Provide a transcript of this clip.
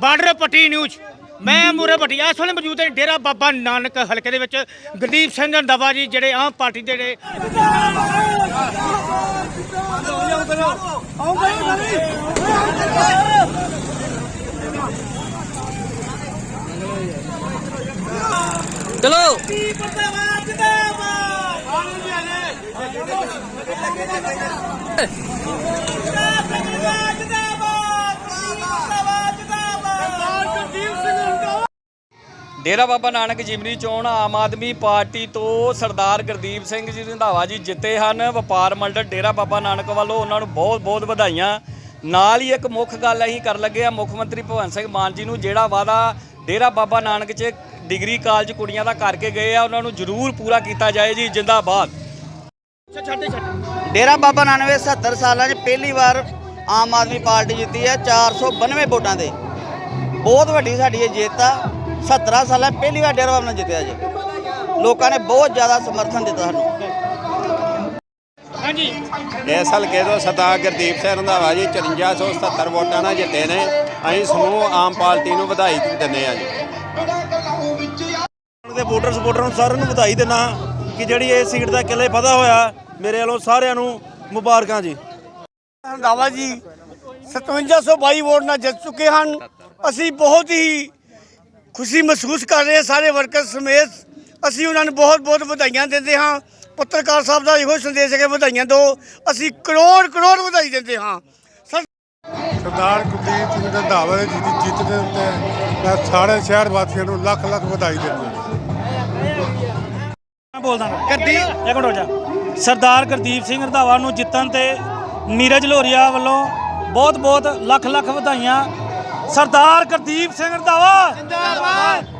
Border ਪੱਟੀ news. ਮੈਂ ਮੂਰੇ ਭੱਟੀ ਇਸ ਵੇਲੇ ਮੌਜੂਦ ਹਾਂ ਡੇਰਾ ਬਾਬਾ ਨਾਨਕ ਹਲਕੇ ਦੇ ਵਿੱਚ। ਗੁਰਦੀਪ ਸਿੰਘ ਰੰਧਾਵਾ ਜੀ, ਜਿਹੜੇ ਆਮ ਪਾਰਟੀ ਦੇ ਜਿਹੜੇ ਚਲੋ। ਡੇਰਾ ਬਾਬਾ ਨਾਨਕ ਜਿਮਨੀ ਚੋਣ ਆਮ ਆਦਮੀ ਪਾਰਟੀ ਤੋਂ ਸਰਦਾਰ ਗੁਰਦੀਪ ਸਿੰਘ ਜੀ ਰੰਧਾਵਾ ਜੀ ਜਿੱਤੇ ਹਨ। ਵਪਾਰ ਮੰਡਲ ਡੇਰਾ ਬਾਬਾ ਨਾਨਕ ਵੱਲੋਂ ਉਹਨਾਂ ਨੂੰ ਬਹੁਤ ਬਹੁਤ ਵਧਾਈਆਂ। ਨਾਲ ਹੀ ਇੱਕ ਮੁੱਖ ਗੱਲ ਅਸੀਂ ਕਰਨ ਲੱਗੇ ਆ ਮੁੱਖ ਮੰਤਰੀ ਭਗਵੰਤ ਸਿੰਘ ਮਾਨ ਜੀ ਨੂੰ ਜਿਹੜਾ ਵਾਦਾ ਡੇਰਾ ਬਾਬਾ ਨਾਨਕ 'ਚ ਡਿਗਰੀ ਕਾਲਜ ਕੁੜੀਆਂ ਦਾ ਕਰਕੇ ਗਏ ਆ ਉਹਨਾਂ ਨੂੰ ਜ਼ਰੂਰ ਪੂਰਾ ਕੀਤਾ ਜਾਏ ਜੀ। ਜਿੰਦਾਬਾਦ। ਛੱਡ ਦੇ ਛੱਡ ਡੇਰਾ ਬਾਬਾ ਨਾਨਕ 70 ਸਾਲਾਂ 'ਚ ਪਹਿਲੀ ਵਾਰ ਆਮ ਆਦਮੀ ਪਾਰਟੀ ਜਿੱਤੀ ਹੈ 492 ਵੋਟਾਂ ਦੇ ਬਹੁਤ ਵੱਡੀ ਸਾਡੀ ਇਹ ਜਿੱਤ ਆ। 17 ਸਾਲਾਂ ਪਹਿਲੀ ਵਾਰ ਡੇਰਾ ਬਾਬਾ ਨਾਨਕ ਜਿੱਤਿਆ ਜੀ। ਲੋਕਾਂ ਨੇ ਬਹੁਤ ਜ਼ਿਆਦਾ ਸਮਰਥਨ ਦਿੱਤਾ ਸਾਨੂੰ। ਹਾਂਜੀ। ਇਸ ਹਲਕੇ ਤੋਂ ਸਰਦਾਰ ਗੁਰਦੀਪ ਸਿੰਘ ਰੰਧਾਵਾ ਜੀ 5477 ਵੋਟਾਂ ਨਾਲ ਜਿੱਤੇ ਨੇ। ਅਸੀਂ ਸਮੂਹ ਆਮ ਪਾਰਟੀ ਨੂੰ ਵਧਾਈ ਦਿੰਦੇ ਆ ਜੀ। ਦੇ ਵੋਟਰ ਸਪੋਰਟਰ ਨੂੰ ਸਾਰਿਆਂ ਨੂੰ ਵਧਾਈ ਦੇਣਾ ਕਿ ਜਿਹੜੀ ਇਹ ਸੀਟ ਦਾ ਕਿਲੇ ਫਤਹ ਹੋਇਆ ਮੇਰੇ ਵੱਲੋਂ ਸਾਰਿਆਂ ਨੂੰ ਮੁਬਾਰਕਾਂ ਜੀ। ਰੰਧਾਵਾ ਜੀ 5722 ਵੋਟ ਨਾਲ ਜਿੱਤ ਚੁੱਕੇ ਹਨ। ਅਸੀਂ ਬਹੁਤ ਹੀ ਖੁਸ਼ੀ ਮਹਿਸੂਸ ਕਰ ਰਹੇ ਸਾਰੇ ਵਰਕਰ ਸਮੇਤ। ਅਸੀਂ ਉਹਨਾਂ ਨੂੰ ਬਹੁਤ ਬਹੁਤ ਵਧਾਈਆਂ ਦਿੰਦੇ ਹਾਂ। ਪੱਤਰਕਾਰ ਸਾਹਿਬ ਦਾ ਇਹੋ ਸੰਦੇਸ਼ ਹੈ ਕਿ ਵਧਾਈਆਂ ਦਿਓ। ਅਸੀਂ ਕਰੋੜ ਕਰੋੜ ਵਧਾਈ ਦਿੰਦੇ ਹਾਂ। ਸਰ ਸਰਦਾਰ ਕੁਲਦੀਪ ਸਿੰਘ ਰੰਧਾਵਾ ਦੀ ਜਿੱਤ ਜਿੱਤ ਦੇ ਉੱਤੇ ਮੈਂ ਸਾਰੇ ਸ਼ਹਿਰ ਵਾਸੀਆਂ ਨੂੰ ਲੱਖ ਲੱਖ ਵਧਾਈ ਦਿੰਦਾ ਮੈਂ ਬੋਲਦਾ ਗੁਰਦੀਪ ਇੱਕ ਮਿੰਟ ਹੋ ਜਾ। ਸਰਦਾਰ ਗੁਰਦੀਪ ਸਿੰਘ ਰੰਧਾਵਾ ਨੂੰ ਜਿੱਤਣ ਤੇ ਨੀਰਜ ਲੋਰੀਆ ਵੱਲੋਂ ਬਹੁਤ ਬਹੁਤ ਲੱਖ ਲੱਖ ਵਧਾਈਆਂ ਸਰਦਾਰ ਗੁਰਦੀਪ ਸਿੰਘ ਰੰਧਾਵਾ। ਜਿੰਦਾਬਾਦ।